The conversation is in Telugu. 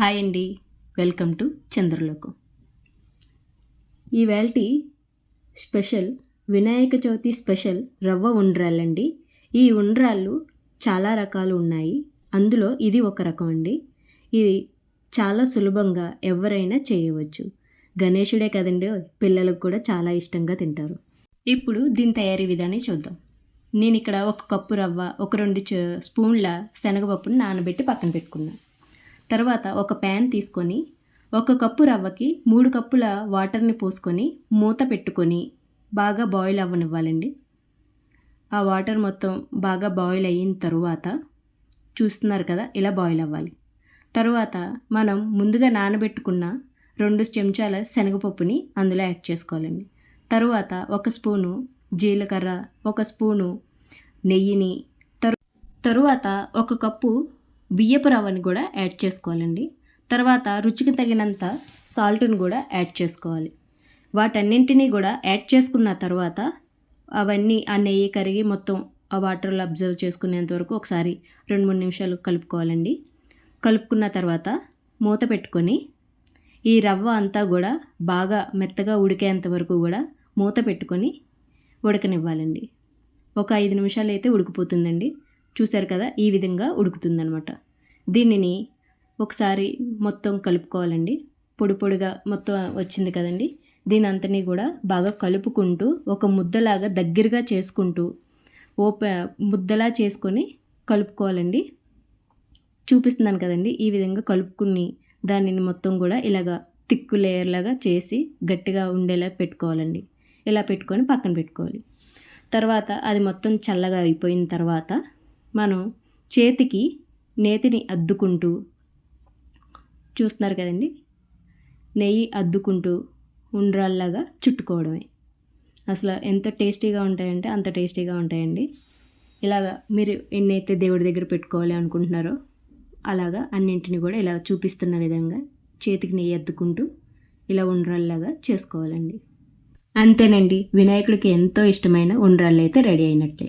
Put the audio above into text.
హాయ్ అండి. Welcome to Chandralokam. ఈవేళటి special Vinayaka Chavithi special రవ్వ ఉండ్రాళ్ళండి. ఈ ఉండ్రాళ్ళు చాలా రకాలు ఉన్నాయి. అందులో ఇది ఒక రకం అండి. ఇది చాలా సులభంగా ఎవరైనా చేయవచ్చు. గణేశుడే కదండి పిల్లలకు కూడా చాలా ఇష్టంగా తింటారు. ఇప్పుడు దీని తయారీ విధానం చూద్దాం. నేను ఇక్కడ ఒక కప్పు రవ్వ ఒక రెండు చ- స్పూన్ల శనగపప్పును నానబెట్టి పక్కన పెట్టుకున్నాను తర్వాత ఒక ప్యాన్ తీసుకొని ఒక కప్పు రవ్వకి మూడు కప్పుల వాటర్ని పోసుకొని మూత పెట్టుకొని బాగా బాయిల్ అవ్వనివ్వాలండి. ఆ వాటర్ మొత్తం బాగా బాయిల్ అయిన తరువాత చూస్తున్నారు కదా ఇలా బాయిల్ అవ్వాలి. తరువాత మనం ముందుగా నానబెట్టుకున్న రెండు చెంచాల శనగపప్పుని అందులో యాడ్ చేసుకోవాలండి. తరువాత ఒక స్పూను జీలకర్ర ఒక స్పూను నెయ్యిని తరు తరువాత ఒక కప్పు బియ్యపు రవ్వని కూడా యాడ్ చేసుకోవాలండి. తర్వాత రుచికి తగినంత సాల్ట్ని కూడా యాడ్ చేసుకోవాలి. వాటన్నింటినీ కూడా యాడ్ చేసుకున్న తర్వాత అవన్నీ ఆ నెయ్యి కరిగి మొత్తం ఆ వాటర్లో అబ్జర్వ్ చేసుకునేంత వరకు ఒకసారి రెండు మూడు నిమిషాలు కలుపుకోవాలండి. కలుపుకున్న తర్వాత మూత పెట్టుకొని ఈ రవ్వ అంతా కూడా బాగా మెత్తగా ఉడికేంత వరకు కూడా మూత పెట్టుకొని ఉడకనివ్వాలండి. ఒక ఐదు నిమిషాలు అయితే ఉడికిపోతుందండి. చూశారు కదా ఈ విధంగా ఉడుకుతుందనమాట దీనిని ఒకసారి మొత్తం కలుపుకోవాలండి. పొడి పొడిగా మొత్తం వచ్చింది కదండి. దీని అంతని కూడా బాగా కలుపుకుంటూ ఒక ముద్దలాగా దగ్గరగా చేసుకుంటూ ఓప ముద్దలా చేసుకొని కలుపుకోవాలండి. చూపిస్తున్నాను కదండి ఈ విధంగా కలుపుకుని దానిని మొత్తం కూడా ఇలాగా తిక్కు లేయర్ లాగా చేసి గట్టిగా ఉండేలా పెట్టుకోవాలండి. ఇలా పెట్టుకొని పక్కన పెట్టుకోవాలి. తర్వాత అది మొత్తం చల్లగా అయిపోయిన తర్వాత మనం చేతికి నేతిని అద్దుకుంటూ చూస్తున్నారు కదండి? నెయ్యి అద్దుకుంటూ ఉండ్రాల్లాగా చుట్టుకోవడమే. అసలు ఎంత టేస్టీగా ఉంటాయంటే అంత టేస్టీగా ఉంటాయండి. ఇలాగా మీరు ఎన్నైతే దేవుడి దగ్గర పెట్టుకోవాలి అనుకుంటున్నారో అలాగా అన్నింటిని కూడా ఇలా చూపిస్తున్న విధంగా చేతికి నెయ్యి అద్దుకుంటూ ఇలా ఉండ్రాల్లాగా చేసుకోవాలండి. అంతేనండి వినాయకుడికి ఎంతో ఇష్టమైన ఉండ్రాళ్ళు అయితే రెడీ అయినట్లే